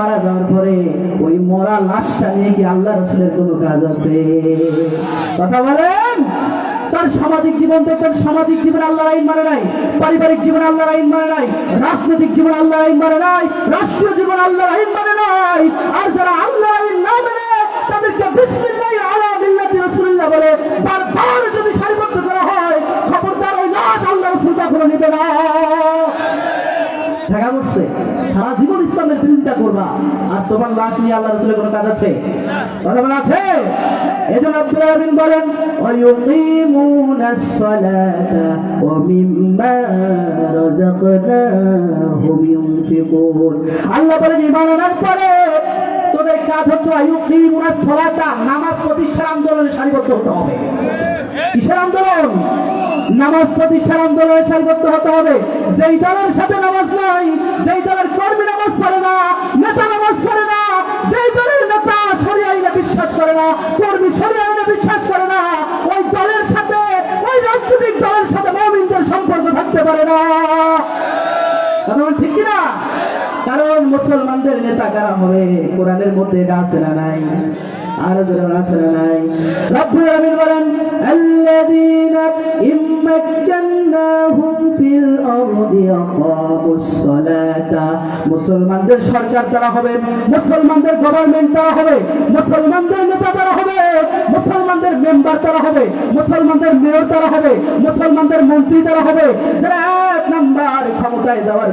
মারা যাওয়ার পরে ওই মরা লাশটা নিয়ে কি আল্লাহ রসুলের কোনো কাজ আছে? কথা বলেন? তার সামাজিক জীবন দেখবেন সামাজিক জীবন আল্লাহর আইন মানে নাই, পারিবারিক জীবন আল্লাহর আইন মানে নাই, রাজনৈতিক জীবন আল্লাহর আইন মানে নাই, রাষ্ট্রীয় জীবন আল্লাহর আইন মানে নাই। আর যারা আল্লাহর আইন না মানে তাদেরকে বিসমিল্লাহ আলা মিল্লাতি রাসূলুল্লাহ বলে, বারবার যদি সারিবদ্ধ করা হয়, খবরদার ওই লাশ আল্লাহ রাসূল কখনো নেবে না। ঢাকা করছে সারা জীবন ইসলামের বিরোধিতা করবা আর তোমার লাশ নিয়ে আল্লাহ রসুলের কোনো কাজ আছে কথা বলা আছে এই জন্য আব্দুল আমিন বলেন ويقيمون الصلاة ومما رزقناهم ينفقون আল্লাহ বলেন ইমান আনার পরে তোদের কাজ হচ্ছে আয়ুকিমুনা সলাতা নামাজ প্রতিষ্ঠার আন্দোলনে সারিবদ্ধ হতে হবে কিসের আন্দোলন নামাজ প্রতিষ্ঠার আন্দোলনে সারিবদ্ধ হতে হবে যেই দলের সাথে নামাজ নাই যেই দলের কর্মী নামাজ পড়ে না, নেতা নামাজ পড়ে না, যেই দলের নেতা সরিয়ে আইনে বিশ্বাস করে না, কর্মী সরিয়ে আইনে বিশ্বাস করে না, ওই দলের সাথে, ওই রাজনৈতিক দলের সাথে মমিনদের সম্পর্ক থাকতে পারে না। বল ঠিক কিনা? কারণ মুসলমানদের নেতা কারা হবে? কোরআনের মধ্যে এটা আছে না নাই? মুসলমানদের সরকার তারা হবে, মুসলমানদের গভর্নমেন্ট তারা হবে, মুসলমানদের নেতা তারা হবে, মুসলমানদের মেম্বার তারা হবে, মুসলমানদের মেয়র তারা হবে, মুসলমানদের মন্ত্রী তারা হবে। যারা এক নাম্বার ক্ষমতায় যাওয়ার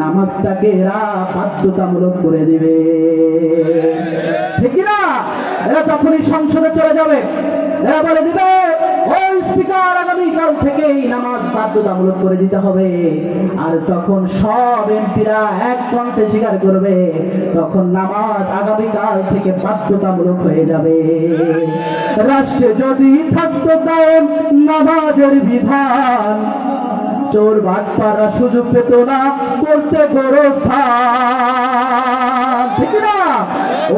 নামাজটাকে এরা বাধ্যতামূলক করে দিবে। ঠিক না এরা যখনই সংসদে চলে যাবে। এরা বলে দিবে থেকেই নামাজ করে দিতে হবে। আর তখন সব এমপিরা স্বীকার করবে, তখন নামাজ আগামীকাল থেকে হয়ে যাবে। রাষ্ট্রে যদি থাকতো কায়েম নামাজের বিধান চোর বাটপাড়া সুযোগ পেত না করতে ঠিক না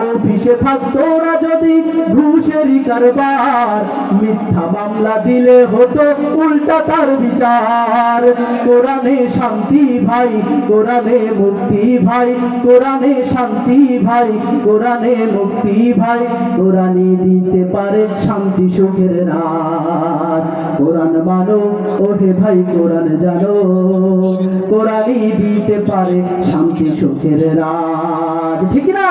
অফিসে থাকতো না যদি ঘুষেরই কারবার। মিথ্যা মামলা দিলে হতো উল্টা তার বিচার। কোরআনে শান্তি ভাই, কোরআনে মুক্তি ভাই, কোরআনে শান্তি ভাই, কোরআনে মুক্তি ভাই। কোরআনে দিতে পারে শান্তি সুখের রাত। কোরআন মানো, ওহে ভাই, কোরআন জানো। কোরআনই দিতে পারে শান্তি সুখের রাত। ঠিক না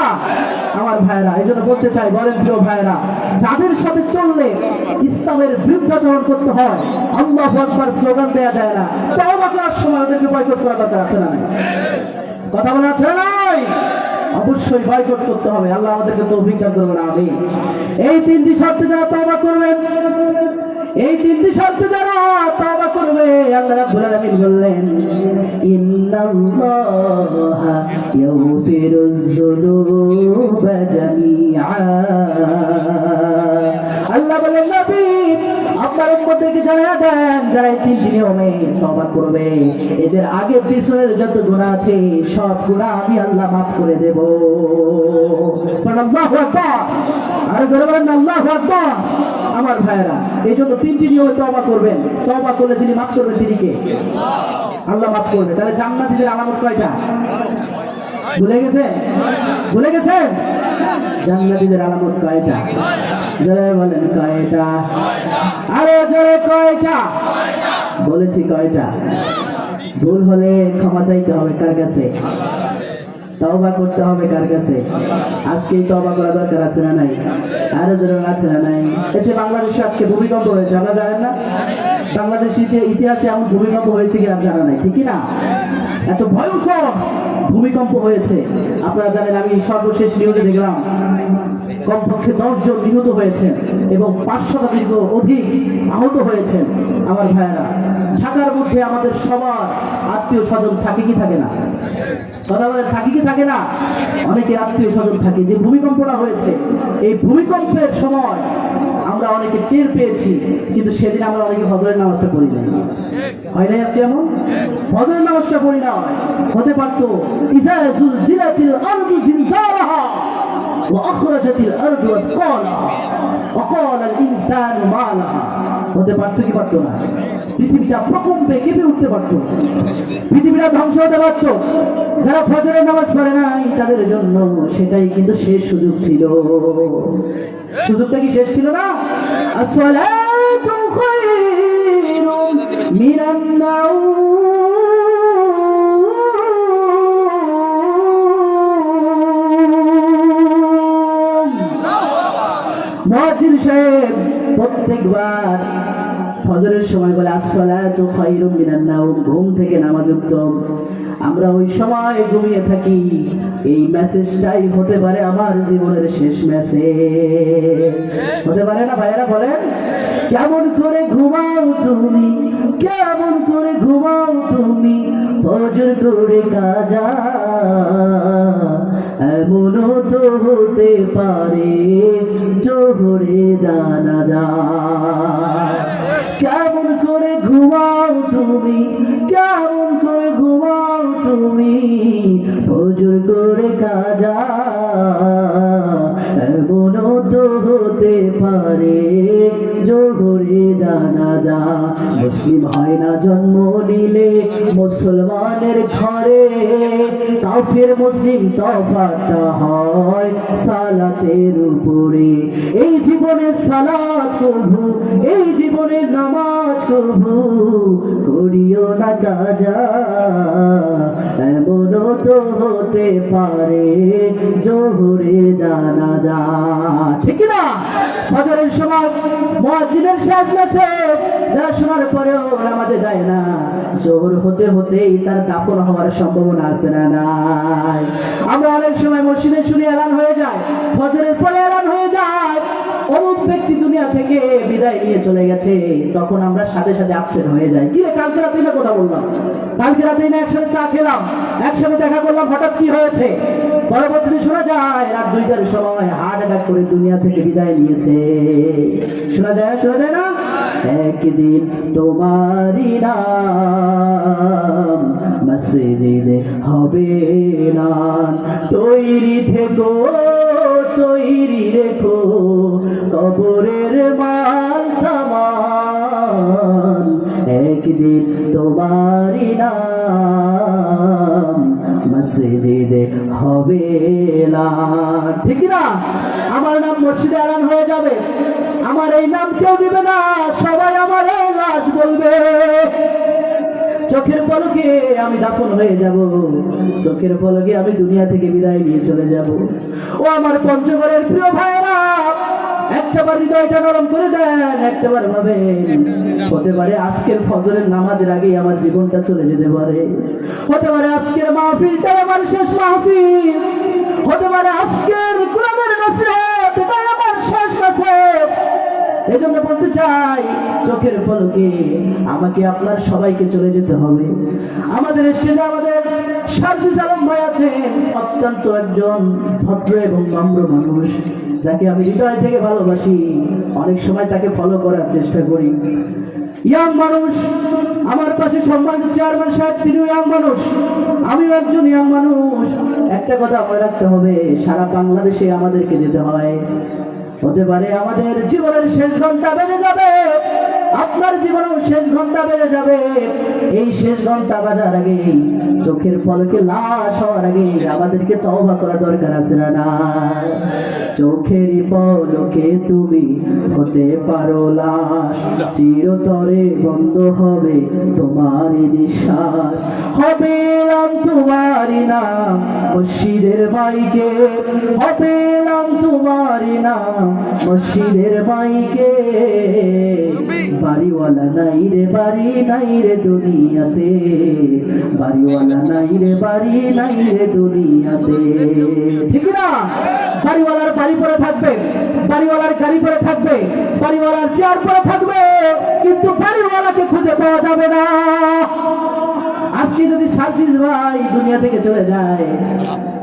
আমার ভাইরা, এই জন্য বলতে চাই, বলেন প্রিয় ভাইরা, যাদের সাথে চললে ইসলামের বিরুদ্ধাচরণ করতে হয়, আল্লাহ আকবার স্লোগান দেয়া যায় না তওবা করার সময় ওদেরকে বয়কট করা দরকার আছে না কথা বলা আছে নাই? অবশ্যই বয়কট করতে হবে, আল্লাহ আমাদেরকে তো অভিজ্ঞান করবেন আমি এই তিনটি শর্তে যারা তওবা করবেন এই তিনটি শব্দ যারা তওবা করবে, আল্লাহ রাব্বুল আলামিন বললেন, ইন্নাল্লাহা ইয়াগফিরুজ যুনুবা জামিআ। আল্লাহ বলেন, নবী করবে, এদের আগে পিছনের যত গুনাহ আছে, সব গুনাহ আমি আল্লাহ মাফ করে দেব। আর আল্লাহু আমার ভাইয়েরা, এই জন্য তিনটি নিয়মে তওবা করবেন। তওবা করলে যিনি মাফ করবেন, তিনি কে? আল্লাহ মাফ করবে। তাহলে জান্নাতীদের আলামত কয়টা? ভুলে গেছে ভুলে গেছে জান্নাতীদের আলামত কয়টা? জোরে বলেন, কয়টা? আরও জোরে, কয়টা? বলেছি কয়টা? ভুল হলে ক্ষমা চাইতে হবে কার কাছে? তওবা করতে হবে কার কাছে? আজকেই তওবা করা দরকার আছে না নাই? আরও জোরে আছে না নাই? এসে বাংলাদেশে আজকে ভূমিকম্প হয়েছে, আমরা জানেন না? বাংলাদেশ ইতিহাসে এমন ভূমিকম্প হয়েছে কিনা জানা নাই ঠিক কি না এত ভয়ঙ্কর ভূমিকম্প হয়েছে। আপনারা জানেন, আমি সর্বশেষ নিউজে দেখলাম, কমপক্ষে দশ জন নিহত হয়েছেন এবং পাঁচশো শতাধিক অধিক আহত হয়েছেন আমার ভাইয়েরা। ঢাকার মধ্যে আমাদের সবার আত্মীয় স্বজন থাকে কি থাকে না? কথা বলে থাকে কি থাকে না। অনেকে আত্মীয় স্বজন থাকে যে ভূমিকম্পটা হয়েছে। এই ভূমিকম্পের সময় আমরা অনেকে টের পেয়েছি, কিন্তু সেদিন আমরা অনেকে হজরের নামাজটা পড়ি না হয় নাই আজকে এমন? হজরের নামাজটা পড়ি না হতে পারতো হতে পারতো কি পারতো না? পৃথিবীটা প্রকম্পে কেঁপে উঠতে পারতো পৃথিবীটা ধ্বংস হতে পারত যারা ফজরের নামাজ পড়ে নাই, তাদের জন্য সেটাই কিন্তু শেষ সুযোগ ছিল। সুযোগটা কি শেষ ছিল না? মিনান নাওম। মহাজির সাহেব, প্রত্যেকবার ফজরের সময় বলে, আসসালাতু খায়রুম মিনান নাওম ঘুম থেকে নামাজ উত্তম। আমরা ওই সময় ঘুমিয়ে থাকি। এই মেসেজটাই হতে পারে আমার জীবনের শেষ মেসেজ। হতে পারে না ভাইয়েরা বলেন? কেমন করে ঘুমাও তুমি? কেমন করে ঘুমাও তুমি? ফজর করে কাজা এমনও তো হতে পারে। জোহরে জানা যায় কেমন করে ঘুমাও তুমি? কেমন করে ঘুমাও তুমি? ফজর করে কাজা এমনও তো হতে পারে, জোহরে জানা যা মুসলিম হয় না জন্ম নিলে মুসলমানের ঘরে কাফের মুসলিম তফাতটা হয় সালাতের উপরে। এই জীবনে সালাত কবু এই জীবনে নামাজ কবু করিও না কাজা এমনও তো হতে পারে জোহরে জানা যা ঠিক না ফজরের সময় মসজিদের শেষ মেসেজ যারা শোনার পরেও নামাজে যায় না। জোহর হতে হতেই তার দাফন হওয়ার সম্ভাবনা আছে না নাই। আমরা অনেক সময় মসজিদে শুনে এলান হয়ে যায়, ফজরের পরে এলান হয়ে যায় অমুক ব্যক্তি দুনিয়া থেকে বিদায় নিয়ে চলে গেছে, তখন আমরা সাথে সাথে আপসেট হয়ে যাই। কি রে, কালকে রাতে না কথা বললাম? কালকে রাতে না একসাথে চা খেলাম, একসাথে দেখা করলাম, হঠাৎ কি হয়েছে? পরবর্তীতে শোনা যায়, রাত দুইটার সময় হার্ট অ্যাটাক করে দুনিয়া থেকে বিদায় নিয়েছে। শোনা যায় শোনা যায় না? একদিন তোমারই নাম মসজিদে হবে না। তৈরি থেকো, তৈরি রেখো। কবরের মাল সামান। একদিন তোমারই নাম মসজিদে হবে ঠিক না? আমার নাম মসজিদে আলান হয়ে যাবে। আমার এই নাম কেউ দিবে না। সবাই আমার এই বলবে। চোখের পলকে আমি দাফন হয়ে যাব। চোখের পলকে আমি দুনিয়া থেকে বিদায় নিয়ে চলে যাব। ও আমার পঞ্চগড়ের প্রিয় ভাইরা একটাবার হৃদয়টা নরম করে দেন, একটাবার ভাবেন হতে পারে আজকের ফজরের নামাজের আগেই আমার জীবনটা চলে যেতে পারে। হতে পারে আজকের মাহফিলটা আমার শেষ মাহফিল। হতে পারে আজকের কোরআনের নসিহত এটাই আমার শেষ নসিহত। এই জন্য বলতে চাই, চোখের পলকে আমাকে আপনার সবাইকে চলে যেতে হবে। আমাদের স্টেজে আমাদের সার্জিস আলম ভাই আছেন, অত্যন্ত একজন ভদ্র এবং নম্র মানুষ। যাকে আমি হৃদয় থেকে ভালোবাসি, অনেক সময় তাকে ফলো করার চেষ্টা করি। ইয়াং মানুষ, আমার পাশে সম্মানিত চেয়ারম্যান সাহেব, তিনিও ইয়াং মানুষ। আমিও একজন ইয়াং মানুষ। একটা কথা মনে রাখতে হবে, সারা বাংলাদেশে আমাদেরকে যেতে হয়। হতে পারে আমাদের জীবনের শেষ ঘণ্টা বেজে যাবে। আপনার জীবনেও শেষ ঘণ্টা বেজে যাবে। এই শেষ ঘণ্টা বাজার আগে, চোখের পলকে লাশ হওয়ার আগে আমাদেরকে তওবা করা দরকার আছে না চোখের পলকে তুমি হতে পারো লাশ। চিরতরে বন্ধ হবে তোমার নিঃশ্বাস। হবে নাম তোমারই নাম, মসজিদের মাইকে। হবে নাম তোমারই নাম, মসজিদের মাইকে। বাড়িওয়ালা নাই রে, বাড়ি নাই রে দুনিয়াতে। বাড়িওয়ালা নাই রে, বাড়ি নাই রে দুনিয়াতে। ঠিক না? বাড়িওয়ালার বাড়ি পরে থাকবে, বাড়িওয়ালার গাড়ি পরে থাকবে, বাড়িওয়ালার চেয়ার পরে থাকবে, কিন্তু বাড়িওয়ালাকে খুঁজে পাওয়া যাবে না। আজকে যদি সার্জিস ভাই দুনিয়া থেকে চলে যায়,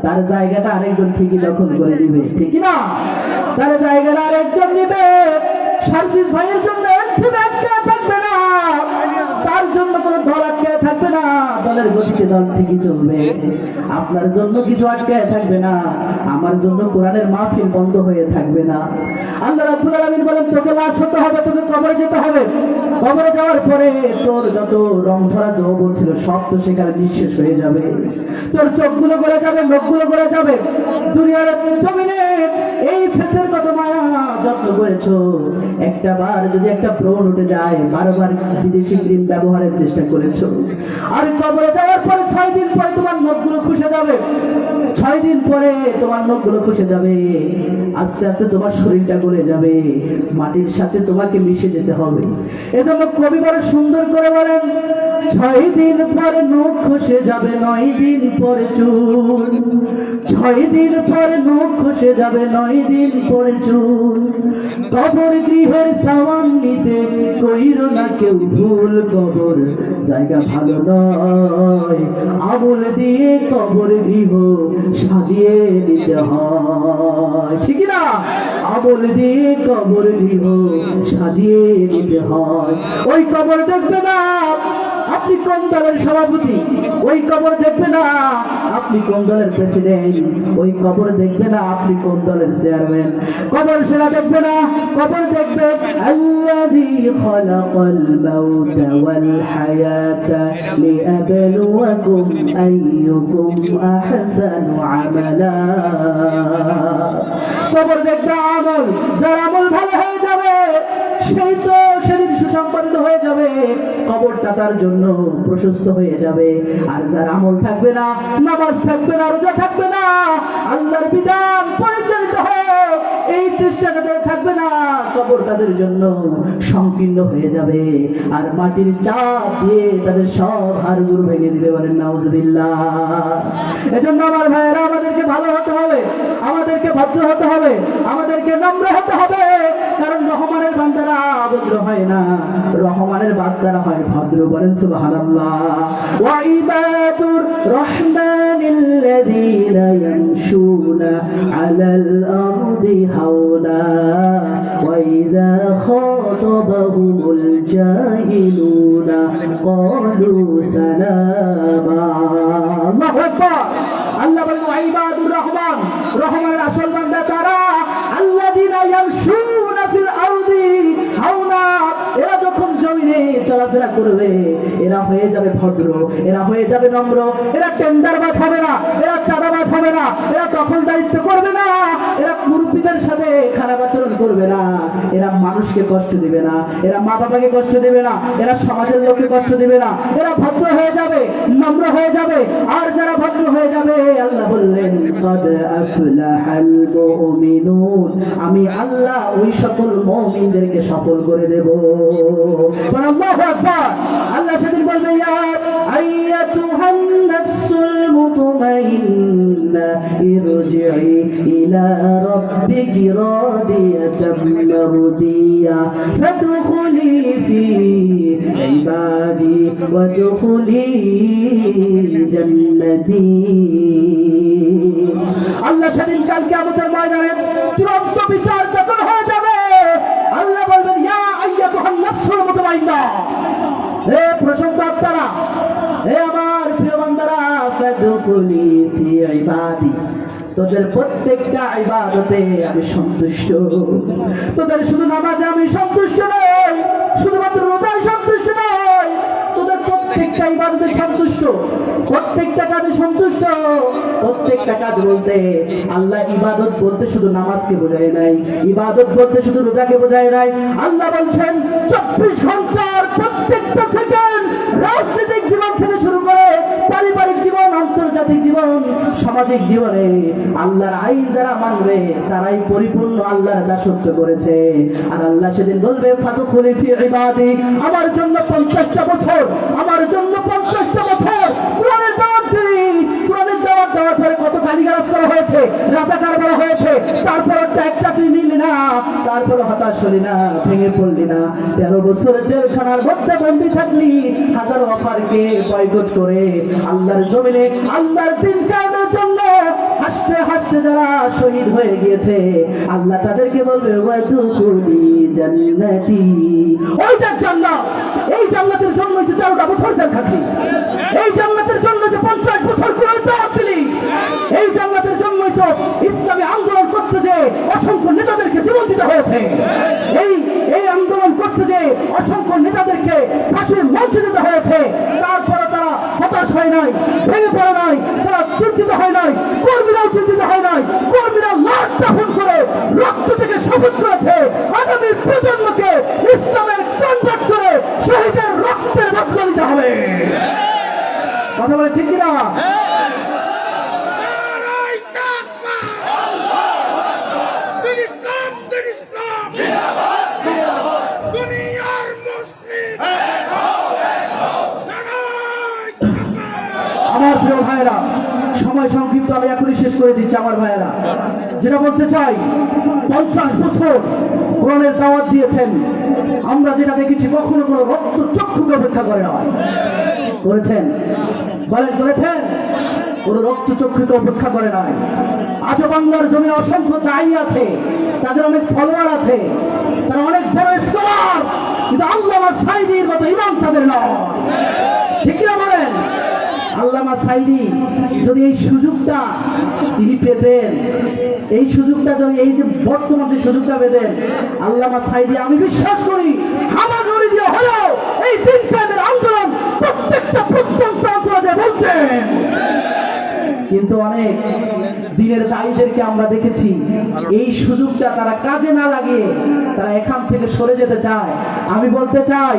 তার জায়গাটা আরেকজন ঠিকই দখল করে দিবে ঠিক না? তার জায়গাটা আরেকজন নিবে সার্জিস ভাইয়ের জন্য আটকে আপনার জন্য কিছু আটকায় থাকবে না। আমার জন্য কোরআনের মাহফিল বন্ধ হয়ে থাকবে না। আল্লাহ বলেন, তোকে লাশ হবে, তোকে কবরে যেতে হবে। কবরে যাওয়ার পরে তোর যত রং ধরা যৌবন ছিল, সব তো সেখানে নিঃশেষ হয়ে যাবে। তোর চোখগুলো গলে যাবে, মুখগুলো গলে যাবে। দুনিয়ার জমিনে এই ফেসের কত মায়া যত্ন করেছ, একটা বার যদি একটা ব্রণ উঠে যায়, বারবার বিদেশি ক্রিম ব্যবহারের চেষ্টা করেছ। আর কবরে যাওয়ার পরে ছয় দিন পরে তোমার নখগুলো খুশে যাবে। ছয় দিন পরে তোমার নখগুলো খুশে যাবে। আস্তে আস্তে তোমার শরীরটা গলে যাবে। মাটির সাথে তোমাকে মিশে যেতে হবে। এজন্য কবি বড় সুন্দর করে বলেন, ছয় দিন পরে নখ খসে যাবে, নয় দিন পরে চুল। ছয় দিন পরে নখ খসে যাবে, নয় দিন পরে চুল। কবর গৃহের সামান নিতে কইর না কেউ ভুল কবর। জায়গা ভালো নয় আমল দিয়ে কবর গৃহ সাজিয়ে হয়। ঠিক না? আমল দিয়ে কবর গৃহ সাজিয়ে নিতে হয়। ওই কবর দেখবে না আপনি কোন দলের সভাপতি? ওই কবর দেখবে না। আপনি কোন দলের প্রেসিডেন্ট? ওই কবর দেখবে না আপনি কোন দলের চেয়ারম্যান? কবর সেটা দেখবে না কবর দেখবে যার আমল ভালো হয়ে যাবে সেই তো সেদিন সুসম্পাদিত হয়ে যাবে। কবরটা তার জন্য প্রশস্ত হয়ে যাবে। আর যার আমল থাকবে না, নামাজ থাকবে না, রোজা থাকবে না, আল্লাহর বিধান পরিচালিত হয়ে এই চেষ্টা তাদের থাকবে না। কবর তাদের জন্য সংকীর্ণ হয়ে যাবে। আর মাটির চাপ দিয়ে তাদের সব হাড়গুলো ভেঙে দিবে বলেন, নাউজুবিল্লাহ। এজন্য আমার ভাইয়েরা, আমাদেরকে ভালো হতে হবে, আমাদেরকে ভদ্র হতে হবে, আমাদেরকে নম্র হতে হবে। কারণ রহমানের বান্দারা অভদ্র হয় না, রহমানের বান্দারা হয় ভদ্র বলেন, সুবহানাল্লাহ। ওয়া ইবাদুর রাহমানিল্লাযীনা ইয়ামশুনা আলাল আরদি ইযা খাতাবাহুমুল জাহিলুনা ক্বালু সালামা আল্লাহু আকবার আল্লাহ বলেন ইবাদুর রহমান রহমানের আসল বান্দা তারা আল্লাযীনা ইয়ামশুনা ফিল আরদি হাওনা এরা যখন জমিনে চলাফেরা করবে, এরা হয়ে যাবে ভদ্র, এরা হয়ে যাবে নম্র, এরা টেন্ডার বাজ হবে না, এরা চাঁদাবাজ হবে না। এরা দখল দায়িত্ব করবে না। এরা মুরব্বীদের সাথে খারাপ আচরণ করবে না। এরা মানুষকে কষ্ট দিবে না। এরা মা বাবাকে কষ্ট দিবে না। এরা সমাজের লোককে কষ্ট দিবে না। এরা ভদ্র হয়ে যাবে, নম্র হয়ে যাবে। আর যারা ভদ্র হয়ে যাবে, আল্লাহ বললেন, কদ আফলাহাল মুমিনুন। আমি আল্লাহ ওই সকল মুমিনদেরকে সফল করে দেব। আল্লাহু আল্লাহ সেদিন বলবে, ইয়া আইয়াতুহান নাফসুল মুতমাইন্না ইরজিই ইলা রাব্বিকি রাদিয়াতাম মারদিয়া ফাদখুলি ফি ইবাদি ওয়াদখুলি জান্নাতি আল্লাহ সেদিন কালকে আমাদের ময়দানে চূড়ান্ত বিচার যখন হয়ে যাবে, আল্লাহ বলবেন, ইয়া আইয়াতুহান নাফসুল মুতমাইন্না। হে প্রশংসা আপনারা হে ফাদখুলি ফি ইবাদি তোদের প্রত্যেকটা ইবাদতে আমি সন্তুষ্ট। তোদের শুধু নামাজে আমি সন্তুষ্ট নই, শুধুমাত্র রোজায় সন্তুষ্ট নই, তোদের প্রত্যেকটা ইবাদতে সন্তুষ্ট, প্রত্যেকটা কাজে সন্তুষ্ট। প্রত্যেকটা কাজ বলতে আল্লাহ ইবাদত বলতে শুধু নামাজকে বোঝায় নাই, ইবাদত বলতে শুধু রোজাকে বোঝায় নাই। আল্লাহ বলছেন, চব্বিশ ঘণ্টার প্রত্যেকটা সেকেন্ড রাজনৈতিক পারিবারিক জীবন, আন্তর্জাতিক জীবন, সামাজিক জীবনে আল্লাহর আইন যারা মানবে, তারাই পরিপূর্ণ আল্লাহর দাসত্ব করেছে। আর আল্লাহ সেদিন বলবে ফাতু খুলিফি ইবাদি। আমার জন্য পঞ্চাশটা বছর, আমার জন্য পঞ্চাশটা বছর। কোরআনের দেওয়ার পরে কত গালিগালাজ করা হয়েছে, রাজাকার বলা হয়েছে, তারপর একটা তুই নিলি না, তারপরে হতাশ হলি না, ভেঙে পড়লি না। তেরো বছর জেলখানার মধ্যে বন্দি থাকলি, হাজার অফারকে বয়কট করে আল্লাহর জমিনে, আল্লাহর দিন কায়েমের জন্য হাসতে হাসতে যারা শহীদ হয়ে গিয়েছে, আল্লাহ তাদেরকে বলবে ওয়াদুকুলি জান্নাতি। ওই জান্নাত, এই জান্নাতের জন্য যে তেরোটা বছর জেল খাটলি। এই জান্নাতের জন্য যে পঞ্চাশ বছর করে দাওয়াত দিলি এই জান্নাতের ইসলামী আন্দোলন করতে যে অসংখ্য নেতাদেরকে জীবন দিতে হয়েছে। এই এই আন্দোলন করতে যে অসংখ্য নেতাদেরকে ফাঁসির মঞ্চে যেতে হয়েছে, তারপরে তারা হতাশ হয় নাই, ভেঙে পড়ে নাই, তারা চিন্তিত হয় নাই, কর্মীরাও চিন্তিত হয় নাই, কর্মীরা লাশ দাফন করে রক্ত থেকে শপথ করেছে, আগামী প্রজন্মকে ইসলামের কন্ট্যাক্ট করে শহীদের রক্তের বদলা দিতে হবে। কথা বলে ঠিক কিনা নারায় তাকবীর! দিন ইসলাম, দিন ইসলাম! দুনিয়ার মুসলিম! নারায় তাকবীর! আমার প্রিয় ভাইয়েরা, সময় সংক্ষিপ্ত আমি এখনই শেষ করে দিচ্ছি আমার ভাইয়েরা। যেটা বলতে চাই, পঞ্চাশ বছর কোরআনের দাওয়াত দিয়েছেন। আমরা যেটা দেখেছি কখনো কোনো রক্ত চক্ষুকে অপেক্ষা করে না করেছেন? বলেন, করেছেন? কোনো রক্ত চক্ষুকে অপেক্ষা করে নাই। আজও বাংলার জমিনে অসংখ্য দায়ী আছে, তাদের অনেক ফলোয়ার আছে, তারা অনেক বড় স্কলার কিন্তু আল্লাহ সাইদির মতো ইমাম তাদের নয়। আল্লামা সাইদি যদি এই সুযোগটা তিনি পেতেন, এই সুযোগটা যদি এই যে বর্তমান যে সুযোগটা পেতেন, আল্লামা সাইদি, আমি বিশ্বাস করি হামাগুড়ি দিয়ে হলেও এই তিনটা আন্দোলন প্রত্যেকটা প্রত্যন্ত অঞ্চলে বলতেন। কিন্তু অনেক দিনের দায়ীদেরকে আমরা দেখেছি। এই সুযোগটা তারা কাজে না লাগিয়ে তারা এখান থেকে সরে যেতে চায়। আমি বলতে চাই,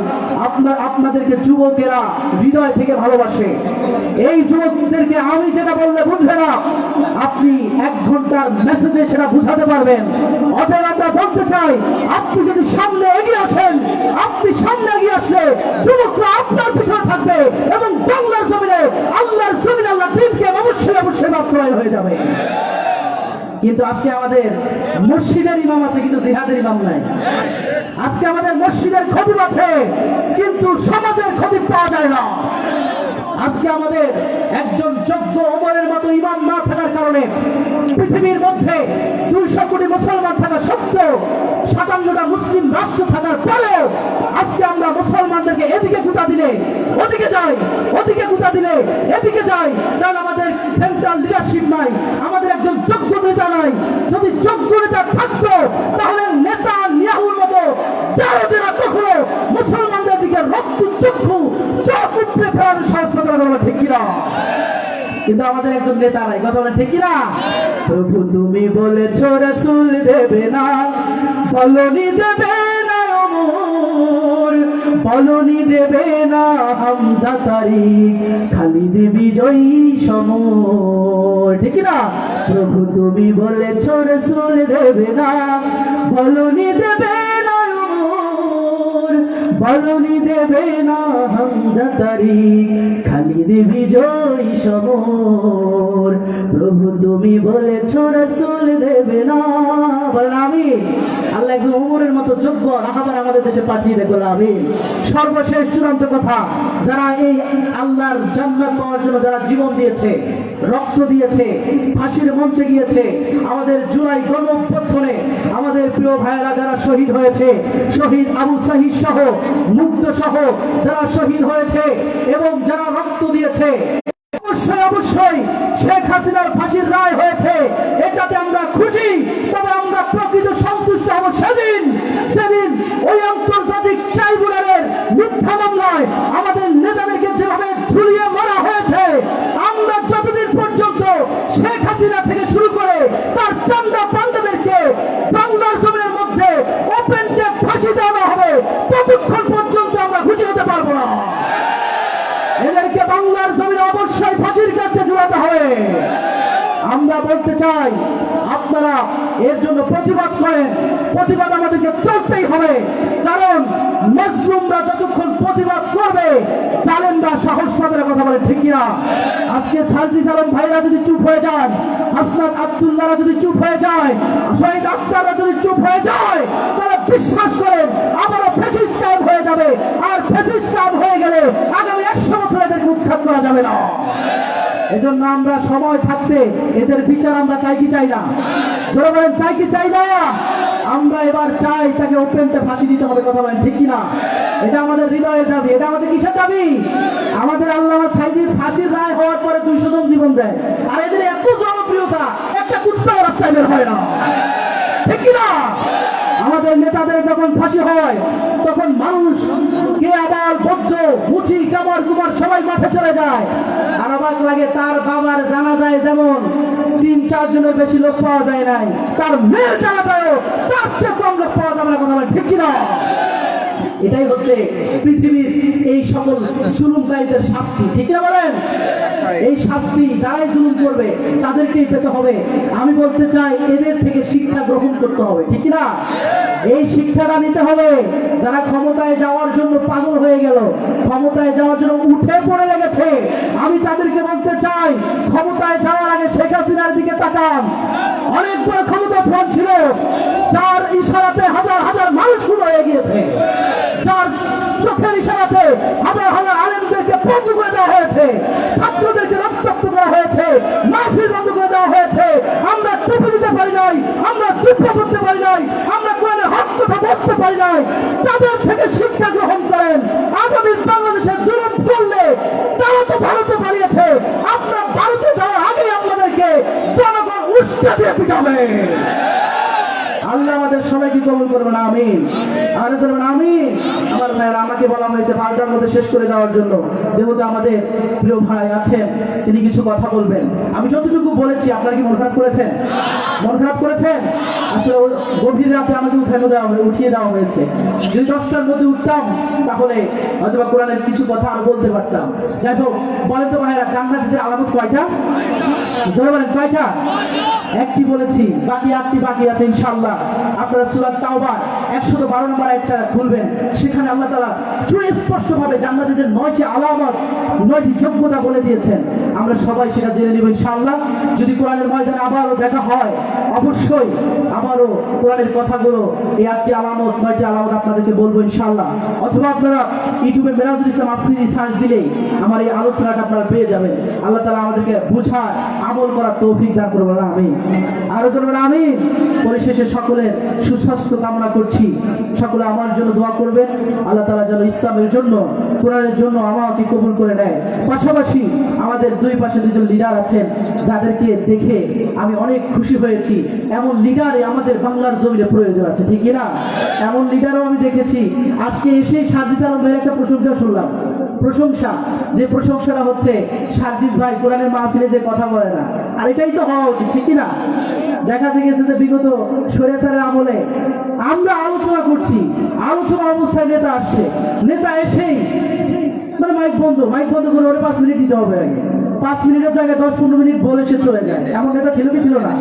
আপনার, আপনাদেরকে যুবকেরা হৃদয় থেকে ভালোবাসে। এই যুবকদেরকে আমি যেটা বললে বুঝবে না, আপনি এক ঘণ্টার মেসেজে সেটা বুঝাতে পারবেন। অতএব আমরা বলতে চাই, আপনি যদি সামনে এগিয়ে আসেন, আপনি সামনে এগিয়ে আসলে যুবকরা আপনার পিছনে থাকবে এবং বাংলার জমিনে আল্লাহর জমিনে আল্লাহ দিনকে অবশ্যই অবশ্যই বাস্তবায়ন হয়ে যাবে কিন্তু আজকে আমাদের মসজিদের ইমাম আছে, কিন্তু জিহাদের ইমাম নাই। আজকে আমাদের মসজিদের খতিব আছে, কিন্তু সমাজের খতিব পাওয়া যায় না। আজকে আমাদের একজন যোগ্য ওমরের মতো ইমাম না থাকার কারণে পৃথিবীর মধ্যে দুইশো কোটি মুসলমান থাকা সত্ত্বেও সাতান্নটা মুসলিম রাষ্ট্র থাকার পরেও আজকে আমরা মুসলমানদেরকে এদিকে গুতা দিলে ওদিকে যাই, ওদিকে গুতা দিলে এদিকে যাই। কারণ আমাদের সেন্ট্রাল লিডারশিপ নাই, আমাদের একজন নাই। যদি থাকতো, তাহলে নেতা নিয়াহুর মতো মুসলমানদের দিকে রক্ত চক্ষু ঠিক কিনা? কিন্তু আমাদের একজন নেতা নাই, কথা বলে ঠিক কিনা? প্রভু, তুমি বলেছ রসুল দেবে না, বলনি দেবে না বলনি দেবে না হামজা তারি খালি খালিদ বিজয়ী সম। ঠিক না প্রভু তুমি বলেছ রসুল দেবে না বলনি দেবে বলনি দেবে না হামজা তারি, খালিদ বিজয়ী সমর। প্রভু তুমি বলেছ, রসুল দেবে না। বলেন আমি আল্লাহ একজন উমরের মতো যোগ্য রাহাবার আমাদের দেশে পাঠিয়ে দেখল আমি সর্বশেষ চূড়ান্ত কথা, যারা এই আল্লাহর জান্নাত পাওয়ার জন্য যারা জীবন দিয়েছে, রক্ত দিয়েছে, ফাঁসির মঞ্চে গিয়েছে, আমাদের জুলাই গণ আমাদের প্রিয় ভাইয়েরা যারা শহীদ হয়েছে, শহীদ আবু সাহিদ সহ, মুক্ত সহ যারা শহীদ হয়েছে এবং যারা রক্ত দিয়েছে, অবশ্যই অবশ্যই শেখ হাসিনার ফাঁসির রায় হয়েছে। এটাতে আমরা খুশি, তবে আমরা প্রকৃত সন্তুষ্ট হব সেদিন। সেদিন ওই আন্তর্জাতিক ট্রাইব্যুনালের মিথ্যা মামলায় আমাদের নেতাদেরকে যেভাবে ঝুলিয়ে মারা হয়েছে, আমরা যতদিন পর্যন্ত শেখ হাসিনা থেকে শুরু করে তার চান্দা পান্ডাদেরকে বাংলার জমিনের মধ্যে ওপেন ডে ফাঁসি দেওয়া হবে। ততক্ষণ পর্যন্ত আমরা খুশি হতে পারব না? এদেরকে বাংলার জমিনে অবশ্যই ফাঁসির কাছে জোড়াতে হবে। আমরা বলতে চাই, আপনারা এর জন্য প্রতিবাদ করেন। প্রতিবাদ আমাদেরকে চলতেই হবে। কারণ মজলুমরা যতক্ষণ প্রতিবাদ করবে সালেমরা সাহস পাবে কথা বলে, ঠিক কিনা? আজকে সালজিস আলম ভাইরা যদি চুপ হয়ে যান, হাসনাত আব্দুল্লাহরা যদি চুপ হয়ে যায়, শহীদ আক্তাররা যদি চুপ হয়ে যায় বিশ্বাস করেন আবারও কায়েম হয়ে যাবে। আর কায়েম হয়ে গেলে আগামী একশো বছর এদেরকে উৎখাত করা যাবে না। এজন্য আমরা সময় থাকতে এদের বিচার আমরা চাই কি চাই না? বলেন, চাই কি চাই না? আমরা এবার চাই তাকে ওপেনতে ফাঁসি দিতে হবে, কথা বলেন, ঠিক কিনা? এটা আমাদের হৃদয়ের দাবি, এটা আমাদের কিসের দাবি? আমাদের আল্লাহ সাইদির ফাঁসির রায় হওয়ার পরে দুইশো জন জীবন দেয়। আর এদের এত জনপ্রিয়তা, একটা কুত্তাও রাস্তায় বের হয় না। ঠিক কিনা? আমাদের নেতাদের যখন ফাঁসি হয়, তখন মানুষ কে আবার বদ্ধ মুচি, কামার কুমার সবাই মাঠে চলে যায়। আর অবাক লাগে, তার বাবার জানা যায় যেমন তিন, চার জনের বেশি লোক পাওয়া যায় নাই, তার মেয়ের জানা যায় তার চেয়ে কম লোক পাওয়া যাবে না কোনো ঠিক কিনা? এটাই হচ্ছে পৃথিবীর এই সকল জুলুমকারীদের শাস্তি ঠিক না বলেন? এই শাস্তি যারাই জুলুম করবে তাদেরকেই পেতে হবে। আমি বলতে চাই এদের থেকে শিক্ষা গ্রহণ করতে হবে ঠিক না? এই শিক্ষাটা নিতে হবে। যারা ক্ষমতায় যাওয়ার জন্য পাগল হয়ে গেল, ক্ষমতায় যাওয়ার জন্য উঠে পড়ে লেগেছে, আমি তাদেরকে বলতে চাই, ক্ষমতায় যাওয়ার আগে শেখ হাসিনার দিকে তাকান। অনেক বড় ক্ষমতা ফোন ছিল, যার ইশারাতে হাজার হাজার মানুষ শুরু হয়ে গিয়েছে, যার চোখের ইশারাতে হাজার হাজার আলেমদেরকে বন্ধ করে দেওয়া হয়েছে, ছাত্রদেরকে রক্তাক্ত করা হয়েছে, মাহফিল বন্ধ করে দেওয়া হয়েছে। আমরা টুপি দিতে পারি নাই, আমরা শিক্ষা করতে পারি নাই, আমরা কোরআনের হক কথা বলতে পারি নাই, তাদের থেকে শিক্ষা গ্রহণ করেন। আগামীর বাংলাদেশে জুলুম করলে তারা তো ভারতে পালিয়েছে। আমরা ভারতে যাওয়ার আগে আপনাদেরকে জনগণ উৎসাহ দিয়ে পিটাবে। আল্লাহ আমাদের সবাইকে কবুল করবেন, আমিন। আর করবেন, আমিন। আমার ভাইয়ের, আমাকে বলা হয়েছে পাল্টার মধ্যে শেষ করে দেওয়ার জন্য। যেহেতু আমাদের প্রিয় ভাই আছেন, তিনি কিছু কথা বলবেন। আমি যতটুকু বলেছি, আপনারা কি মন খারাপ করেছেন? মন খারাপ করেছেন? আসলে গভীর রাতে আমাকে উঠানো দেওয়া হয়ে, উঠিয়ে দেওয়া হয়েছে। যদি দশটার মধ্যে উঠতাম, তাহলে হয়তো বা কোরআনের কিছু কথা আর বলতে পারতাম। যাই হোক, বলেন তো ভাইয়েরা জান্নাতের আলামত কয়টা? জোরে বলেন, কয়টা? একটি বলেছি, বাকি আটটি বাকি আছে ইনশাল্লাহ আপনারা সুরাত তাওবার তো বারো নম্বর একটা খুলবেন। সেখানে আল্লাহ তালা সুস্পষ্ট ভাবে জান্নাতীদের নয়টি আলামত, নয়টি যোগ্যতা বলে দিয়েছেন। আমরা সবাই সেটা জেনে নেব ইনশাল্লাহ যদি কোরআনের ময়দানে আবারও দেখা হয়, অবশ্যই আবারও কোরআনের কথাগুলো এই আটটি আলামত, নয়টি আলামত আপনাদেরকে বলব ইনশাল্লাহ অথবা আপনারা ইউটিউবে মেরাজুল ইসলাম আফ্রিদি সার্চ দিলেই আমার এই আলোচনাটা আপনারা পেয়ে যাবেন। আল্লাহ তালা আমাদেরকে বুঝার আমল করার তৌফিক দান করব না আমি আরও জনবেন আমি পরিশেষে সকলের সুস্বাস্থ্য কামনা করছি। সকলে আমার জন্য দোয়া করবেন। আল্লাহ তালা যেন ইসলামের জন্য, কোরআনের জন্য আমাকে কবুল করে নেয়। পাশাপাশি আমাদের দুই পাশে দুজন লিডার আছেন যাদেরকে দেখে আমি অনেক খুশি হয়েছি। এমন লিডারই আমাদের বাংলার জমিনে প্রয়োজন আছে, ঠিক না এমন লিডারও আমি দেখেছি। আজকে এসেই সাজিদ আলম ভাইয়ের একটা প্রশংসা শুনলাম। প্রশংসা, যে প্রশংসাটা হচ্ছে সাজিদ ভাই কোরআনের মাহফিলে যে কথা বলে না। আর এটাই তো হওয়া উচিত, ঠিক না দেখা গেছে যে বিগত স্বৈরাচারের আমলে আমরা আলোচনা করছি, আলোচনা অবস্থায় নেতা আসছে। নেতা এসেই মানে মাইক বন্ধ মাইক বন্ধ করে ওরে পাঁচ মিনিট দিতে হবে আগে। পাঁচ মিনিটের জায়গায় দশ পনেরো মিনিট বলে সে চলে যায়। এমন নেতা ছিল কি ছিল না?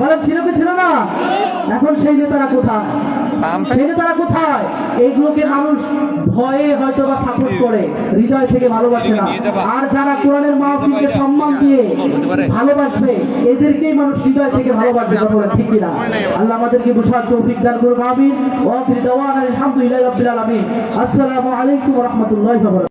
বলেন ছিল কি ছিল না? এখন সেই নেতারা কোথায়? সেই নেতারা কোথায়? এইগুলোকে মানুষ ভয়ে হয়তো বা সাপোর্ট করে হৃদয় থেকে ভালোবাসে না। আর যারা কোরআনের মাহফিলকে সম্মান দিয়ে ভালোবাসবে এদেরকেই মানুষ হৃদয় থেকে ভালোবাসবে কথা ঠিক কিনা। আল্লাহ আমাদেরকে বুঝার তৌফিক দান করুন আমিন। ওয়া আখির দাওয়ানা আলহামদুলিল্লাহি রাব্বিল আলামিন। আসসালামু আলাইকুম ওয়া রাহমাতুল্লাহি ওয়া